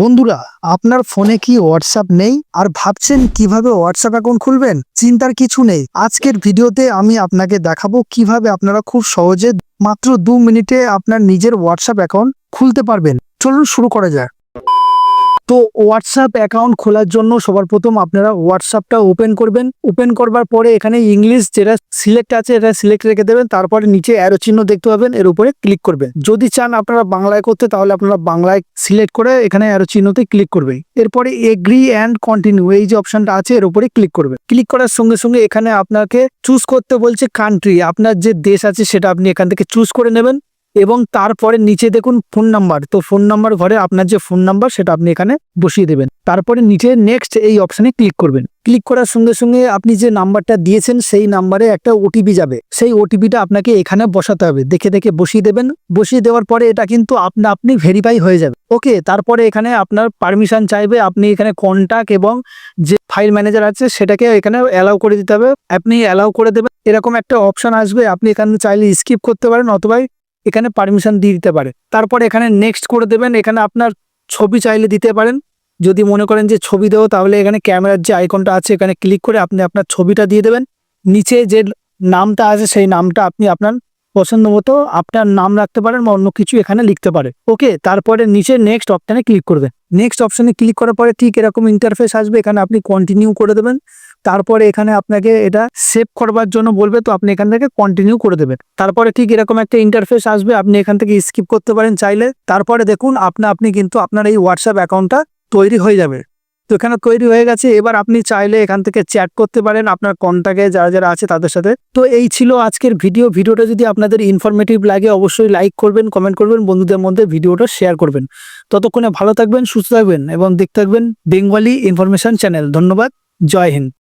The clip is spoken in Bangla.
বন্ধুরা, আপনার ফোনে কি হোয়াটসঅ্যাপ নেই? আর ভাবছেন কীভাবে হোয়াটসঅ্যাপ অ্যাকাউন্ট খুলবেন? চিন্তার কিছু নেই। আজকের ভিডিওতে আমি আপনাকে দেখাবো কীভাবে আপনারা খুব সহজে মাত্র দু মিনিটে আপনার নিজের হোয়াটসঅ্যাপ অ্যাকাউন্ট খুলতে পারবেন। চলুন শুরু করা যাক। তো হোয়াটসঅ্যাপ অ্যাকাউন্ট খোলার জন্য সবার প্রথম আপনারা হোয়াটসঅ্যাপটা ওপেন করবেন। ওপেন করবার পরে এখানে ইংলিশ যেটা সিলেক্ট আছে এটা সিলেক্ট রেখে দেবেন। তারপরে নিচে অ্যারো চিহ্ন দেখতে পাবেন, এর উপরে ক্লিক করবেন। যদি চান আপনারা বাংলায় করতে, তাহলে আপনারা বাংলায় সিলেক্ট করে এখানে অ্যারো চিহ্নতে ক্লিক করবেন। এরপরে এগ্রি অ্যান্ড কন্টিনিউ এই যে অপশনটা আছে, এর উপরে ক্লিক করবেন। ক্লিক করার সঙ্গে সঙ্গে এখানে আপনাকে চুজ করতে বলছে কান্ট্রি আপনার যে দেশ আছে, সেটা আপনি এখান থেকে চুজ করে নেবেন। এবং তারপরে নিচে দেখুন ফোন নাম্বার তো ফোন নাম্বার ঘরে আপনার যে ফোন নাম্বার সেটা আপনি এখানে বসিয়ে দেবেন। তারপরে নিচে নেক্সট এই অপশানে ক্লিক করবেন। ক্লিক করার সঙ্গে সঙ্গে আপনি যে নাম্বারটা দিয়েছেন, সেই নাম্বারে একটা ওটিপি যাবে। সেই ওটিপিটা আপনাকে এখানে বসাতে হবে। দেখে দেখে বসিয়ে দেবেন। বসিয়ে দেওয়ার পরে এটা কিন্তু আপনা, আপনি ভেরিফাই হয়ে যাবে। ওকে তারপরে এখানে আপনার পারমিশন চাইবে আপনি এখানে কন্ট্যাক্ট এবং যে ফাইল ম্যানেজার আছে, সেটাকে এখানে অ্যালাউ করে দিতে হবে। আপনি অ্যালাউ করে দেবেন। এরকম একটা অপশন আসবে। আপনি এখানে চাইলে স্কিপ করতে পারেন অথবা এখানে পারমিশন দিয়ে দিতে পারে। তারপর এখানে নেক্সট করে দেবেন, এখানে আপনার ছবি চাইলে দিতে পারেন। যদি মনে করেন যে ছবি দেবো, তাহলে এখানে ক্যামেরার যে আইকনটা আছে, এখানে ক্লিক করে আপনি আপনার ছবিটা দিয়ে দেবেন। নিচে যে নামটা আছে, সেই নামটা আপনি আপনার পছন্দ মতো আপনার নাম রাখতে পারেন বা অন্য কিছু এখানে লিখতে পারে। ওকে তারপরে নিচে নেক্সট অপশানে ক্লিক করবেন নেক্সট অপশানে ক্লিক করার পরে ঠিক এরকম ইন্টারফেস আসবে, এখানে আপনি কন্টিনিউ করে দেবেন। তারপরে এখানে আপনাকে এটা সেভ করবার জন্য বলবে, তো আপনি এখান থেকে কন্টিনিউ করে দেবেন। তারপরে ঠিক এরকম একটা ইন্টারফেস আসবে, আপনি এখান থেকে স্কিপ করতে পারেন চাইলে। তারপরে দেখুন, আপনা আপনি কিন্তু আপনার এই হোয়াটসঅ্যাপ অ্যাকাউন্টটা তৈরি হয়ে যাবে। তো এখানে তৈরি হয়ে গেছে, এবার আপনি চাইলে এখান থেকে চ্যাট করতে পারেন, আপনার কন্ট্যাক্টে যারা যারা আছে তাদের সাথে। তো এই ছিল আজকের ভিডিও ভিডিওটা যদি আপনাদের ইনফরমেটিভ লাগে, অবশ্যই লাইক করবেন কমেন্ট করবেন, বন্ধুদের মধ্যে ভিডিওটা শেয়ার করবেন। ততক্ষণে ভালো থাকবেন, সুস্থ থাকবেন, এবং দেখতে থাকবেন বেঙ্গলি ইনফরমেশন চ্যানেল ধন্যবাদ, জয় হিন্দ।